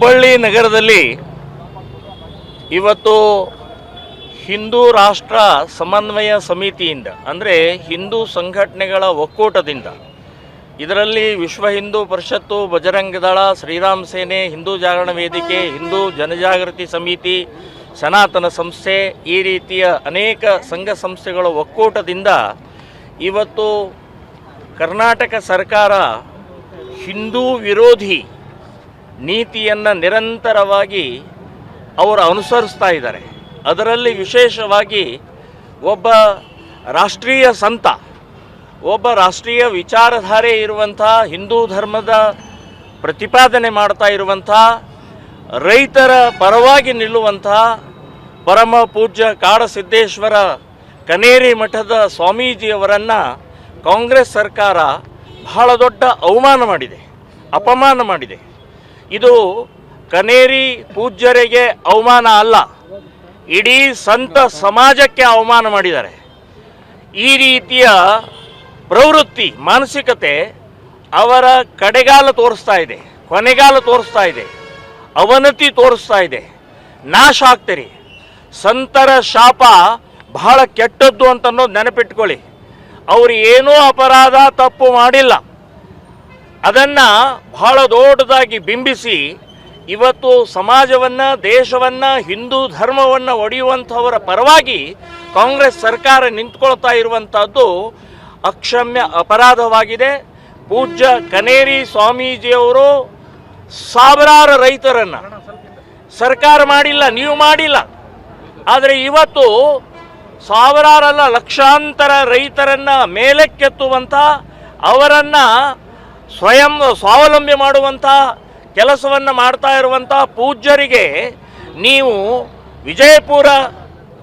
ಹುಬ್ಬಳ್ಳಿ ನಗರದಲ್ಲಿ ಇವತ್ತು ಹಿಂದೂ ರಾಷ್ಟ್ರ ಸಮನ್ವಯ ಸಮಿತಿಯಿಂದ, ಅಂದರೆ ಹಿಂದೂ ಸಂಘಟನೆಗಳ ಒಕ್ಕೂಟದಿಂದ, ಇದರಲ್ಲಿ ವಿಶ್ವ ಹಿಂದೂ ಪರಿಷತ್ತು, ಬಜರಂಗದಳ, ಶ್ರೀರಾಮ್ ಸೇನೆ, ಹಿಂದೂ ಜಾಗರಣ ವೇದಿಕೆ, ಹಿಂದೂ ಜನಜಾಗೃತಿ ಸಮಿತಿ, ಸನಾತನ ಸಂಸ್ಥೆ, ಈ ರೀತಿಯ ಅನೇಕ ಸಂಘ ಸಂಸ್ಥೆಗಳ ಒಕ್ಕೂಟದಿಂದ ಇವತ್ತು ಕರ್ನಾಟಕ ಸರ್ಕಾರ ಹಿಂದೂ ವಿರೋಧಿ ನೀತಿಯನ್ನು ನಿರಂತರವಾಗಿ ಅವರು ಅನುಸರಿಸ್ತಾ ಇದ್ದಾರೆ. ಅದರಲ್ಲಿ ವಿಶೇಷವಾಗಿ ಒಬ್ಬ ರಾಷ್ಟ್ರೀಯ ಸಂತ, ಒಬ್ಬ ರಾಷ್ಟ್ರೀಯ ವಿಚಾರಧಾರೆ ಇರುವಂಥ ಹಿಂದೂ ಧರ್ಮದ ಪ್ರತಿಪಾದನೆ ಮಾಡ್ತಾ ಇರುವಂಥ, ರೈತರ ಪರವಾಗಿ ನಿಲ್ಲುವಂಥ ಪರಮ ಪೂಜ್ಯ ಕಾಡಸಿದ್ದೇಶ್ವರ ಕನೇರಿ ಮಠದ ಸ್ವಾಮೀಜಿಯವರನ್ನು ಕಾಂಗ್ರೆಸ್ ಸರ್ಕಾರ ಬಹಳ ದೊಡ್ಡ ಅವಮಾನ ಮಾಡಿದೆ, ಅಪಮಾನ ಮಾಡಿದೆ. ಇದು ಕನೇರಿ ಪೂಜ್ಯರಿಗೆ ಅವಮಾನ ಅಲ್ಲ. ಇಡೀ ಸಂತ ಸಮಾಜಕ್ಕೆ ಅವಮಾನ ಮಾಡಿದ್ದಾರೆ. ಈ ರೀತಿಯ ಪ್ರವೃತ್ತಿ, ಮಾನಸಿಕತೆ ಅವರ ಕಡೆಗಾಲ ತೋರಿಸ್ತಾ ಇದೆ, ಕೊನೆಗಾಲ ತೋರಿಸ್ತಾ ಇದೆ, ಅವನತಿ ತೋರಿಸ್ತಾ ಇದೆ. ನಾಶ ಆಗ್ತೀರಿ. ಸಂತರ ಶಾಪ ಬಹಳ ಕೆಟ್ಟದ್ದು ಅಂತ ಅನ್ನೋದು ನೆನಪಿಟ್ಕೊಳ್ಳಿ. ಅವರು ಏನೂ ಅಪರಾಧ, ತಪ್ಪು ಮಾಡಿಲ್ಲ. ಅದನ್ನ ಬಹಳ ದೊಡ್ಡದಾಗಿ ಬಿಂಬಿಸಿ ಇವತ್ತು ಸಮಾಜವನ್ನ, ದೇಶವನ್ನ, ಹಿಂದೂ ಧರ್ಮವನ್ನ ಒಡೆಯುವಂಥವರ ಪರವಾಗಿ ಕಾಂಗ್ರೆಸ್ ಸರ್ಕಾರ ನಿಂತ್ಕೊಳ್ತಾ ಇರುವಂಥದ್ದು ಅಕ್ಷಮ್ಯ ಅಪರಾಧವಾಗಿದೆ. ಪೂಜ್ಯ ಕನೇರಿ ಸ್ವಾಮೀಜಿಯವರು ಸಾವಿರಾರು ರೈತರನ್ನ ಸರ್ಕಾರ ಮಾಡಿಲ್ಲ, ನೀವು ಮಾಡಿಲ್ಲ. ಆದರೆ ಇವತ್ತು ಸಾವಿರಾರಲ್ಲ ಲಕ್ಷಾಂತರ ರೈತರನ್ನ ಮೇಲಕ್ಕೆತ್ತುವಂಥ ಅವರನ್ನ ಸ್ವಯಂ ಸ್ವಾವಲಂಬಿ ಮಾಡುವಂಥ ಕೆಲಸವನ್ನು ಮಾಡ್ತಾ ಇರುವಂಥ ಪೂಜ್ಯರಿಗೆ ನೀವು ವಿಜಯಪುರ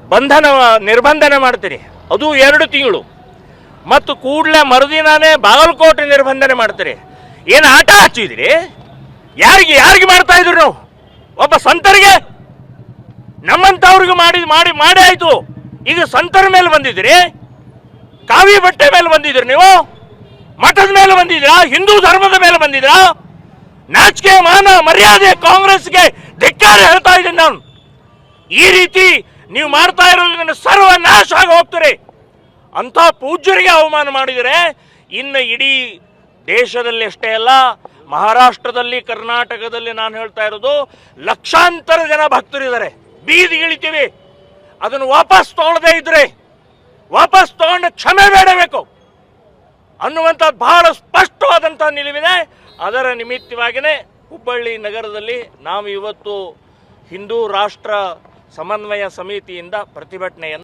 ಬಂಧನ ನಿರ್ಬಂಧನೆ ಮಾಡ್ತೀರಿ. ಅದು ಎರಡು ತಿಂಗಳು. ಮತ್ತು ಕೂಡಲೇ ಮರುದಿನಾನೇ ಬಾಗಲಕೋಟೆ ನಿರ್ಬಂಧನೆ ಮಾಡ್ತೀರಿ. ಏನು ಆಟ ಹಚ್ಚಿದ್ರಿ? ಯಾರಿಗೆ ಯಾರಿಗೆ ಮಾಡ್ತಾ ಇದ್ರು ನೀವು? ಒಬ್ಬ ಸಂತರಿಗೆ? ನಮ್ಮಂಥವ್ರಿಗೆ ಮಾಡಿ ಮಾಡಿ ಮಾಡಿ ಆಯಿತು. ಈಗ ಸಂತರ ಮೇಲೆ ಬಂದಿದ್ದೀರಿ. ಕಾವಿ ಬಟ್ಟೆ ಮೇಲೆ ಬಂದಿದ್ದೀರಿ ನೀವು? ಹಿಂದೂ ಧರ್ಮದ ಮೇಲೆ ಬಂದಿದ್ರಾ? ನಾಚಿಕೆ, ಮಾನ, ಮರ್ಯಾದೆ ಕಾಂಗ್ರೆಸ್ಗೆ ಧಿಕ್ಕಾರ ಹೇಳ್ತಾ ಇದ್ದೀನಿ ನಾನು. ಈ ರೀತಿ ನೀವು ಮಾಡ್ತಾ ಇರೋದ್ರಿಂದ ಸರ್ವ ನಾಶ ಆಗಿ ಹೋಗ್ತೀರಿ ಅಂಥ ಪೂಜ್ಯರಿಗೆ ಅವಮಾನ ಮಾಡಿದರೆ ಇನ್ನು ಇಡೀ ದೇಶದಲ್ಲಿ ಅಷ್ಟೇ ಅಲ್ಲ, ಮಹಾರಾಷ್ಟ್ರದಲ್ಲಿ, ಕರ್ನಾಟಕದಲ್ಲಿ ನಾನು ಹೇಳ್ತಾ ಇರೋದು ಲಕ್ಷಾಂತರ ಜನ ಭಕ್ತರಿದ್ದಾರೆ ಬೀದಿಗಿಳಿತೀವಿ ಅದನ್ನು ವಾಪಸ್ ತಗೊಳ್ಳದೇ ಇದ್ರೆ, ವಾಪಸ್ ತಗೊಂಡು ಕ್ಷಮೆ ಬೇಡಬೇಕು. ಅನ್ನುವಂಥದ್ದು ಬಹಳ ಸ್ಪಷ್ಟವಾದಂಥ ನಿಲುವಿದೆ. ಅದರ ನಿಮಿತ್ತವಾಗಿಯೇ ಹುಬ್ಬಳ್ಳಿ ನಗರದಲ್ಲಿ ನಾವು ಇವತ್ತು ಹಿಂದೂ ರಾಷ್ಟ್ರ ಸಮನ್ವಯ ಸಮಿತಿಯಿಂದ ಪ್ರತಿಭಟನೆಯನ್ನು